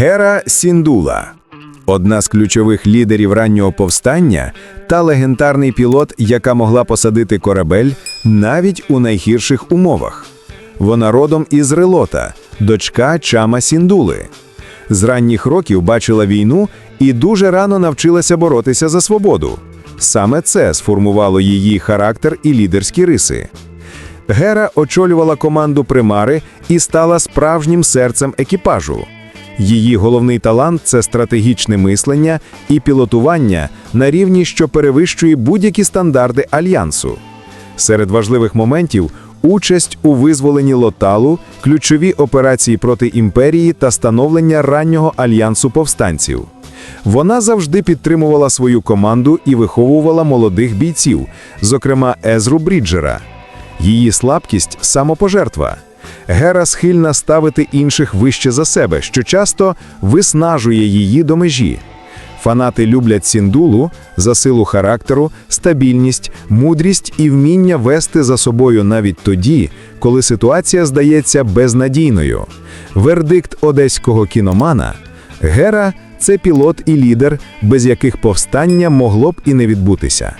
Гера Сіндула одна з ключових лідерів раннього повстання та легендарний пілот, яка могла посадити корабель навіть у найгірших умовах. Вона родом із Релота, дочка Чама Сіндули. З ранніх років бачила війну і дуже рано навчилася боротися за свободу. Саме це сформувало її характер і лідерські риси. Гера очолювала команду примари і стала справжнім серцем екіпажу. Її головний талант це стратегічне мислення і пілотування на рівні, що перевищує будь-які стандарти альянсу. Серед важливих моментів участь у визволенні Лоталу, ключові операції проти імперії та становлення раннього альянсу повстанців. Вона завжди підтримувала свою команду і виховувала молодих бійців, зокрема Езру Бріджера. Її слабкість самопожертва. Гера схильна ставити інших вище за себе, що часто виснажує її до межі. Фанати люблять Сіндулу за силу характеру, стабільність, мудрість і вміння вести за собою навіть тоді, коли ситуація здається безнадійною. Вердикт одеського кіномана Гера це пілот і лідер, без яких повстання могло б і не відбутися.